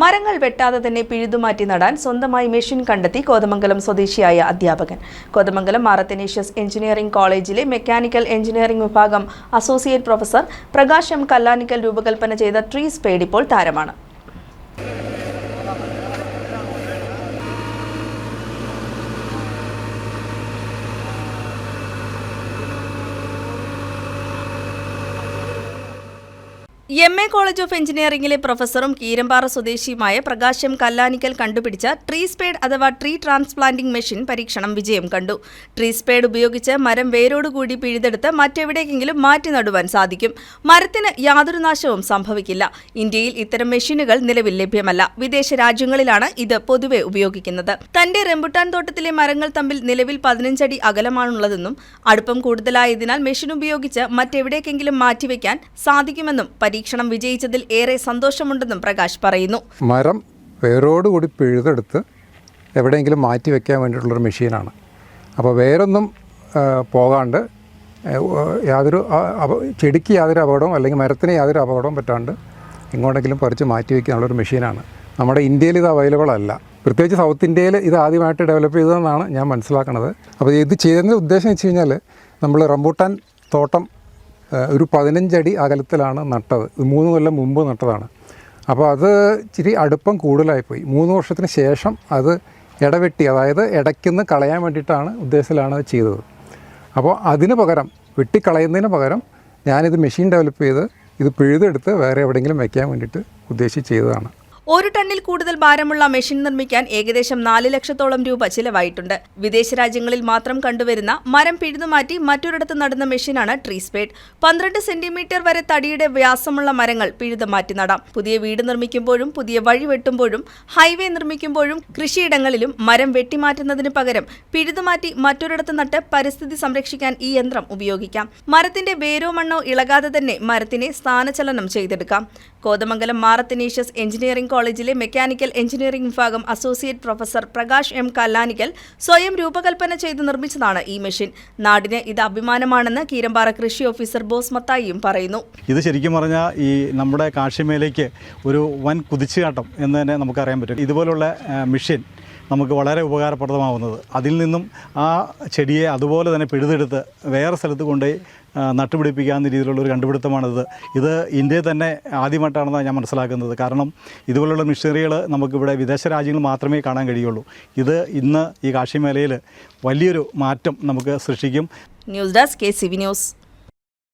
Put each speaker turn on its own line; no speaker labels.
മരങ്ങൾ വെട്ടാതെ തന്നെ പിഴുതുമാറ്റി നടാൻ സ്വന്തമായി മെഷീൻ കണ്ടെത്തി കോതമംഗലം സ്വദേശിയായ അധ്യാപകൻ. കോതമംഗലം മാറത്തനേഷ്യസ് എഞ്ചിനീയറിംഗ് കോളേജിലെ മെക്കാനിക്കൽ എഞ്ചിനീയറിംഗ് വിഭാഗം അസോസിയേറ്റ് പ്രൊഫസർ പ്രകാശം കല്ലാനിക്കൽ രൂപകൽപ്പന ചെയ്ത ട്രീസ് സ്പേഡ് ഇപ്പോൾ താരമാണ്. എം എ കോളേജ് ഓഫ് എഞ്ചിനീയറിംഗിലെ പ്രൊഫസറും കീരമ്പാറ സ്വദേശിയുമായ പ്രകാശം കല്ലാനിക്കൽ കണ്ടുപിടിച്ച ട്രീ സ്പേഡ് അഥവാ ട്രീ ട്രാൻസ്പ്ലാന്റിംഗ് മെഷീൻ പരീക്ഷണം വിജയം കണ്ടു. ട്രീ സ്പേഡ് ഉപയോഗിച്ച് മരം വേരോടുകൂടി പിഴുതെടുത്ത് മറ്റെവിടേക്കെങ്കിലും മാറ്റി നടുവാൻ സാധിക്കും. മരത്തിന് യാതൊരു നാശവും സംഭവിക്കില്ല. ഇന്ത്യയിൽ ഇത്തരം മെഷീനുകൾ നിലവിൽ ലഭ്യമല്ല. വിദേശ രാജ്യങ്ങളിലാണ് ഇത് പൊതുവെ ഉപയോഗിക്കുന്നത്. തന്റെ റെമ്പുട്ടാൻ തോട്ടത്തിലെ മരങ്ങൾ തമ്മിൽ നിലവിൽ പതിനഞ്ചടി അകലമാണുള്ളതെന്നും അടുപ്പം കൂടുതലായതിനാൽ മെഷീൻ ഉപയോഗിച്ച് മറ്റെവിടേക്കെങ്കിലും മാറ്റിവെക്കാൻ സാധിക്കുമെന്നും പരീക്ഷണം വിജയിച്ചതിൽ ഏറെ സന്തോഷമുണ്ടെന്നും പ്രകാശ് പറയുന്നു.
മരം വേരോടുകൂടി പിഴുതെടുത്ത് എവിടെയെങ്കിലും മാറ്റി വെക്കാൻ വേണ്ടിയിട്ടുള്ളൊരു മെഷീനാണ്. അപ്പോൾ വേറൊന്നും പോകാണ്ട് യാതൊരു ചെടിക്ക് യാതൊരു അപകടവും അല്ലെങ്കിൽ മരത്തിന് യാതൊരു അപകടവും പറ്റാണ്ട് എങ്ങോട്ടെങ്കിലും പറിച്ച് മാറ്റി വയ്ക്കാനുള്ളൊരു മെഷീനാണ്. നമ്മുടെ ഇന്ത്യയിൽ ഇത് അവൈലബിൾ അല്ല. പ്രത്യേകിച്ച് സൗത്ത് ഇന്ത്യയിൽ ഇത് ആദ്യമായിട്ട് ഡെവലപ്പ് ചെയ്തതെന്നാണ് ഞാൻ മനസ്സിലാക്കുന്നത് അപ്പോൾ ഇത് ചെയ്യുന്ന ഉദ്ദേശം വെച്ച് കഴിഞ്ഞാൽ നമ്മൾ റംബൂട്ടാൻ തോട്ടം ഒരു പതിനഞ്ചടി അകലത്തിലാണ് നട്ടത്. മൂന്ന് കൊല്ലം മുമ്പ് നട്ടതാണ്. അപ്പോൾ അത് ഇച്ചിരി അടുപ്പം കൂടുതലായിപ്പോയി. മൂന്ന് വർഷത്തിന് ശേഷം അത് ഇടവെട്ടി അതായത് ഇടയ്ക്കുന്ന് കളയാൻ വേണ്ടിയിട്ടാണ് ഉദ്ദേശത്തിലാണ് അത് ചെയ്തത്. അപ്പോൾ അതിന് പകരം വെട്ടിക്കളയുന്നതിന് പകരം ഞാനിത് മെഷീൻ ഡെവലപ്പ് ചെയ്ത് ഇത് പിഴുതെടുത്ത് വേറെ എവിടെയെങ്കിലും വയ്ക്കാൻ വേണ്ടിയിട്ട് ഉദ്ദേശിച്ച് ചെയ്തതാണ്.
ഒരു ടണ്ണിൽ കൂടുതൽ ഭാരമുള്ള മെഷീൻ നിർമ്മിക്കാൻ ഏകദേശം നാല് ലക്ഷത്തോളം രൂപ ചിലവായിട്ടുണ്ട്. വിദേശ രാജ്യങ്ങളിൽ മാത്രം കണ്ടുവരുന്ന മരം പിഴുതുമാറ്റി മറ്റൊരിടത്ത് നടുന്ന മെഷീനാണ് ട്രീ സ്പേഡ് പന്ത്രണ്ട് സെന്റിമീറ്റർ വരെ തടിയുടെ വ്യാസമുള്ള മരങ്ങൾ പിഴുതുമാറ്റി നടാം. പുതിയ വീട് നിർമ്മിക്കുമ്പോഴും പുതിയ വഴി വെട്ടുമ്പോഴും ഹൈവേ നിർമ്മിക്കുമ്പോഴും കൃഷിയിടങ്ങളിലും മരം വെട്ടിമാറ്റുന്നതിന് പകരം പിഴുതുമാറ്റി മറ്റൊരിടത്ത് നട്ട് പരിസ്ഥിതി സംരക്ഷിക്കാൻ ഈ യന്ത്രം ഉപയോഗിക്കാം. മരത്തിന്റെ വേരോ മണ്ണോ ഇളകാതെ തന്നെ മരത്തിനെ സ്ഥാനചലനം ചെയ്തെടുക്കാം. കോതമംഗലം മാറത്തനീഷ്യസ് എഞ്ചിനീയറിംഗ് കോളേജിലെ മെക്കാനിക്കൽ എഞ്ചിനീയറിംഗ് വിഭാഗം associate professor Prakash M Kallanickal സ്വയം രൂപകൽപ്പന ചെയ്ത് നിർമ്മിച്ചതാണ് ഈ മെഷീൻ. നാടിന് ഇത് അഭിമാനമാണെന്ന് കീരമ്പാറ കൃഷി ഓഫീസർ ബോസ് മത്തായിയും പറയുന്നു.
ഇത് ശരിക്കും പറഞ്ഞാൽ ഈ നമ്മുടെ കാർഷികമേലേക്ക് ഒരു വൻ കുതിച്ചുകാട്ടം എന്ന് തന്നെ നമുക്കറിയാൻ പറ്റും. ഇതുപോലുള്ള മെഷീൻ നമുക്ക് വളരെ ഉപകാരപ്രദമാവുന്നത്. അതിൽ നിന്നും ആ ചെടിയെ അതുപോലെ തന്നെ പിഴുതെടുത്ത് വേറെ സ്ഥലത്ത് കൊണ്ടുപോയി നട്ടുപിടിപ്പിക്കാവുന്ന രീതിയിലുള്ള ഒരു കണ്ടുപിടുത്തമാണിത്. ഇത് ഇന്ത്യയിൽ തന്നെ ആദ്യമായിട്ടാണെന്നാണ് ഞാൻ മനസ്സിലാക്കുന്നത്. കാരണം ഇതുപോലുള്ള മെഷീനറികൾ നമുക്കിവിടെ വിദേശ രാജ്യങ്ങളിൽ മാത്രമേ കാണാൻ കഴിയുള്ളൂ. ഇത് ഇന്ന് ഈ കാർഷിക വലിയൊരു മാറ്റം നമുക്ക് സൃഷ്ടിക്കും.
News desk K C V news.